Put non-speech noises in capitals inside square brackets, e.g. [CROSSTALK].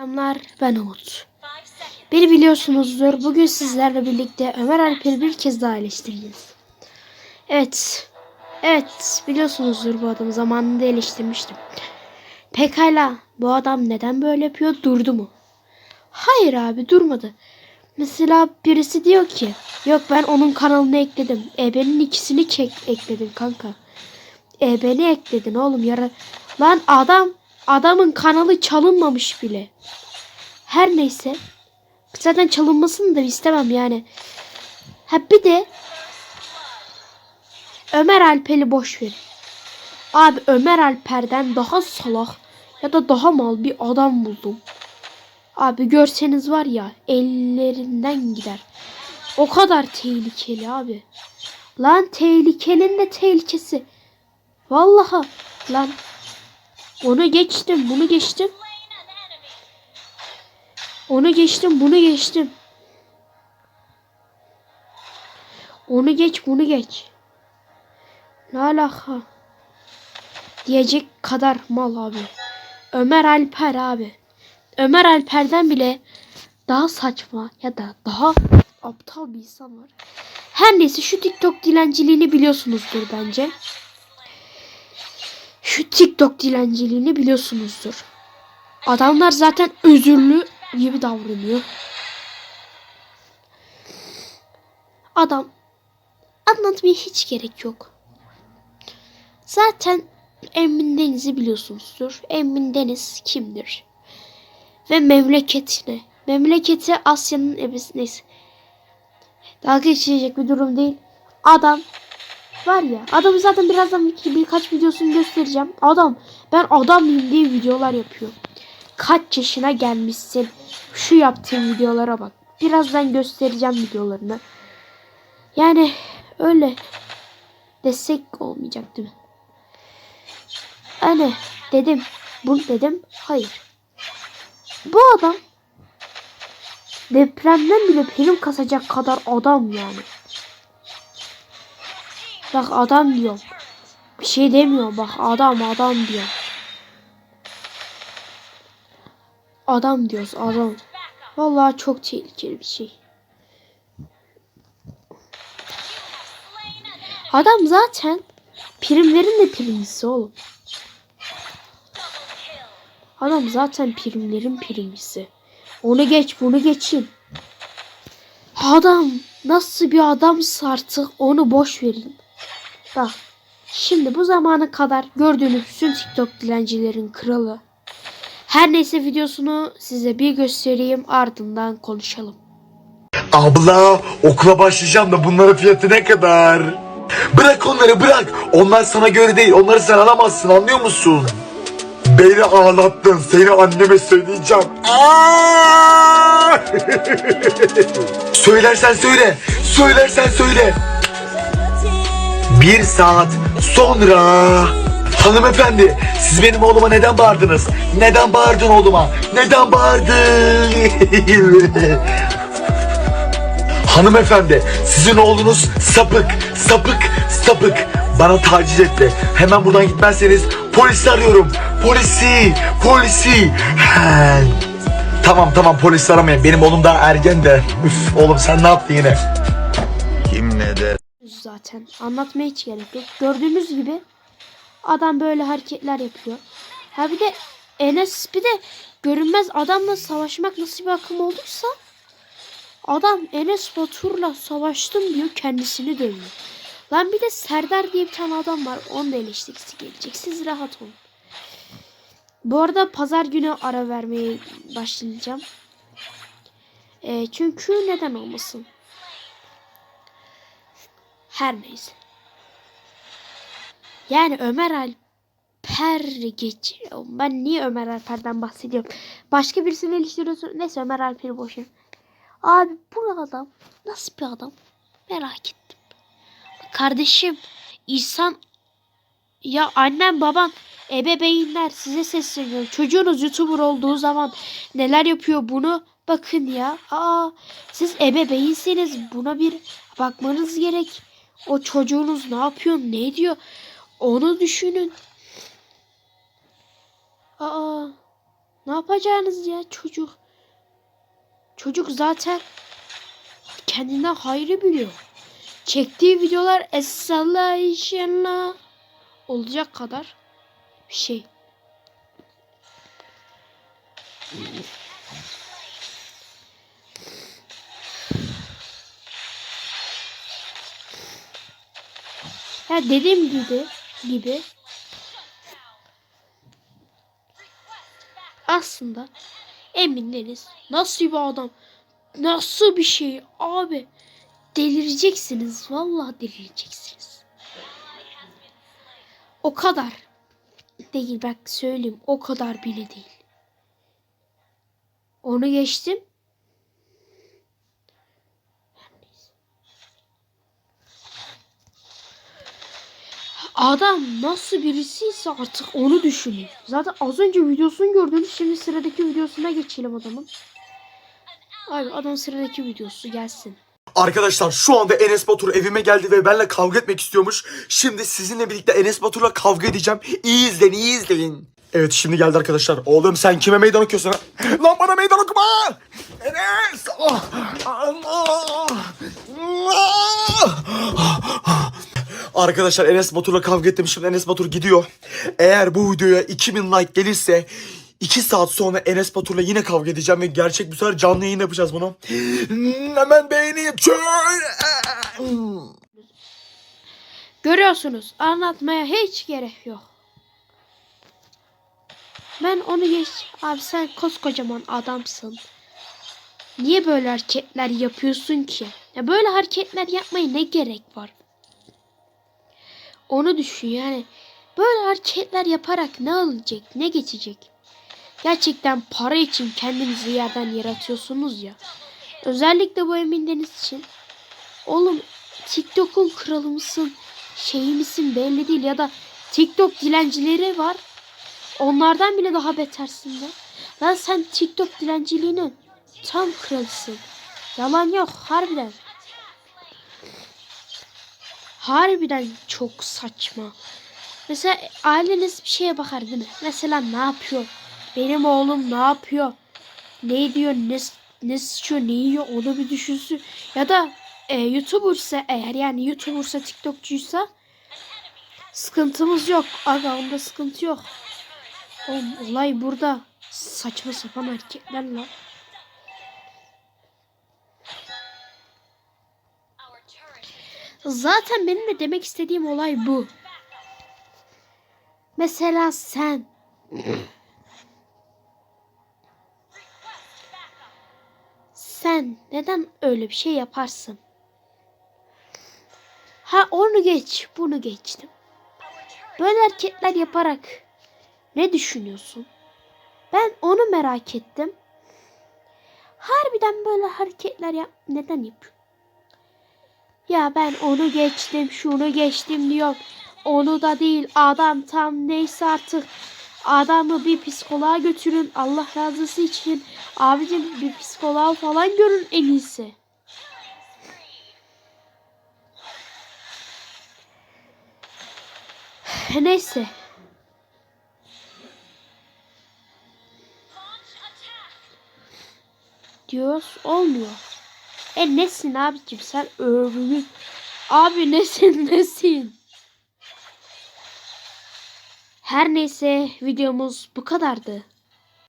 Selamlar ben Umut. Beni biliyorsunuzdur. Bugün sizlerle birlikte Ömer Alper'i bir kez daha eleştireceğiz. Evet. Evet biliyorsunuzdur bu adamı zamanında eleştirmiştim. Pekala bu adam neden böyle yapıyor durdu mu? Hayır abi durmadı. Mesela birisi diyor ki yok ben onun kanalını ekledim. EB'nin ikisini çek ekledin kanka. EB'ni ekledin oğlum yara. Lan adam adamın kanalı çalınmamış bile. Her neyse. Zaten çalınmasını da istemem yani. Ha bir de Ömer Alper'i boş verin. Abi Ömer Alper'den daha salak ya da daha mal bir adam buldum. Abi görseniz var ya ellerinden gider. O kadar tehlikeli abi. Lan tehlikenin de tehlikesi. Vallahi lan onu geçtim bunu geçtim. Onu geçtim bunu geçtim. Onu geç bunu geç. Ne alaka? Diyecek kadar mal abi. Ömer Alper abi. Ömer Alper'den bile daha saçma ya da daha aptal bir insan var. Her neyse şu TikTok dilenciliğini biliyorsunuzdur bence. TikTok dilenciliğini biliyorsunuzdur. Adamlar zaten özürlü gibi davranıyor. Adam anlatmaya hiç gerek yok. Zaten Emin Deniz'i biliyorsunuzdur. Emin Deniz kimdir? Ve memleketine. Memleketi Asya'nın ebesi neyse. Dalga geçecek bir durum değil. Adam var ya adamı zaten birazdan bir, birkaç videosunu göstereceğim. Adam ben adam diye videolar yapıyor. Kaç yaşına gelmişsin? Şu yaptığım videolara bak. Birazdan göstereceğim videolarını. Yani öyle destek olmayacak değil mi? Hani dedim. Bu dedim. Hayır. Bu adam depremden bile prim kasacak kadar adam yani. Bak adam diyor. Bir şey demiyor. Bak adam adam diyor. Adam diyoruz adam. Vallahi çok tehlikeli bir şey. Adam zaten primlerin de primcisi oğlum. Adam zaten primlerin primcisi. Onu geç bunu geçin. Adam nasıl bir adamsa artık onu boş verin. Bak şimdi bu zamana kadar gördüğünüz bütün TikTok dilencilerin kralı. Her neyse videosunu size bir göstereyim ardından konuşalım. Abla okula başlayacağım da bunların fiyatı ne kadar? Bırak onları bırak. Onlar sana göre değil. Onları sen alamazsın anlıyor musun? Beni ağlattın. Seni anneme söyleyeceğim. Aa! [LAUGHS] Söylersen söyle. Söylersen söyle. Bir saat sonra. Hanımefendi siz benim oğluma neden bağırdınız? Neden bağırdın oğluma? Neden bağırdın? [LAUGHS] Hanımefendi sizin oğlunuz sapık, sapık, sapık. Bana taciz etti. Hemen buradan gitmezseniz polisi arıyorum. Polisi, polisi. Tamam tamam polis aramayın. Benim oğlum daha ergen de. Üf, oğlum sen ne yaptın yine? Zaten. Anlatmaya hiç gerek yok. Gördüğünüz gibi adam böyle hareketler yapıyor. Ha bir de Enes bir de görünmez adamla savaşmak nasıl bir akım olduysa adam Enes Batur'la savaştım diyor kendisini dövüyor. Lan bir de Serdar diye bir tane adam var. Onun da eleştirisi gelecek. Siz rahat olun. Bu arada pazar günü ara vermeye başlayacağım. E, çünkü neden olmasın? Her neyse. Yani Ömer Alper geç. Ben niye Ömer Alper'den bahsediyorum? Başka birisini eleştiriyorsun. Neyse Ömer Alper'i boş ver. Abi bu adam nasıl bir adam? Merak ettim. Kardeşim insan ya annem baban ebeveynler size sesleniyor. Çocuğunuz YouTuber olduğu zaman neler yapıyor bunu bakın ya. Aa siz ebeveynseniz buna bir bakmanız gerek. O çocuğunuz ne yapıyor, ne ediyor? Onu düşünün. Aa Ne yapacağınız ya çocuk? Çocuk zaten kendinden hayrı biliyor. Çektiği videolar inşallah olacak kadar bir şey. Ya dediğim gibi gibi. Aslında Emin Deniz nasıl bir adam? Nasıl bir şey? Abi delireceksiniz. Vallahi delireceksiniz. O kadar değil bak söyleyeyim. O kadar bile değil. Onu geçtim Adam nasıl birisiyse artık onu düşünün. Zaten az önce videosunu gördünüz. Şimdi sıradaki videosuna geçelim adamın. Abi adam sıradaki videosu gelsin. Arkadaşlar şu anda Enes Batur evime geldi ve benimle kavga etmek istiyormuş. Şimdi sizinle birlikte Enes Batur'la kavga edeceğim. İyi izleyin, iyi izleyin. Evet şimdi geldi arkadaşlar. Oğlum sen kime meydan okuyorsun? [LAUGHS] Lan bana meydan okuma! Enes! Ah! Allah! Ah! Arkadaşlar Enes Batur'la kavga ettim. Şimdi Enes Batur gidiyor. Eğer bu videoya 2000 like gelirse 2 saat sonra Enes Batur'la yine kavga edeceğim ve gerçek bir sefer canlı yayın yapacağız bunu. Hemen beğeni. Görüyorsunuz anlatmaya hiç gerek yok. Ben onu geç. Abi sen koskocaman adamsın. Niye böyle hareketler yapıyorsun ki? Ya böyle hareketler yapmaya ne gerek var? Onu düşün yani. Böyle hareketler yaparak ne alacak, ne geçecek? Gerçekten para için kendinizi yerden yaratıyorsunuz ya. Özellikle bu Emin Deniz için. Oğlum TikTok'un kralı mısın? Şey misin belli değil ya da TikTok dilencileri var. Onlardan bile daha betersin de. Lan sen TikTok dilenciliğinin tam kralısın. Yalan yok harbiden. Harbiden çok saçma. Mesela aileniz bir şeye bakar değil mi? Mesela ne yapıyor? Benim oğlum ne yapıyor? Ne diyor? Ne, ne sıçıyor? Ne yiyor? Onu bir düşünsün. Ya da e, YouTuber'sa eğer yani YouTuber'sa TikTokçuysa sıkıntımız yok. Aga onda sıkıntı yok. Oğlum olay burada. Saçma sapan hareketler lan. Zaten benim de demek istediğim olay bu. Mesela sen sen neden öyle bir şey yaparsın? Ha onu geç, bunu geçtim. Böyle hareketler yaparak ne düşünüyorsun? Ben onu merak ettim. Harbiden böyle hareketler yap neden yapıyor? Ya ben onu geçtim, şunu geçtim diyor. Onu da değil, adam tam neyse artık. Adamı bir psikoloğa götürün Allah razısı için. Abicim bir psikoloğa falan görün en iyisi. [SIGHS] Neyse. Diyoruz olmuyor. E nesin abicim sen örgün. Abi nesin [LAUGHS] nesin? Her neyse videomuz bu kadardı.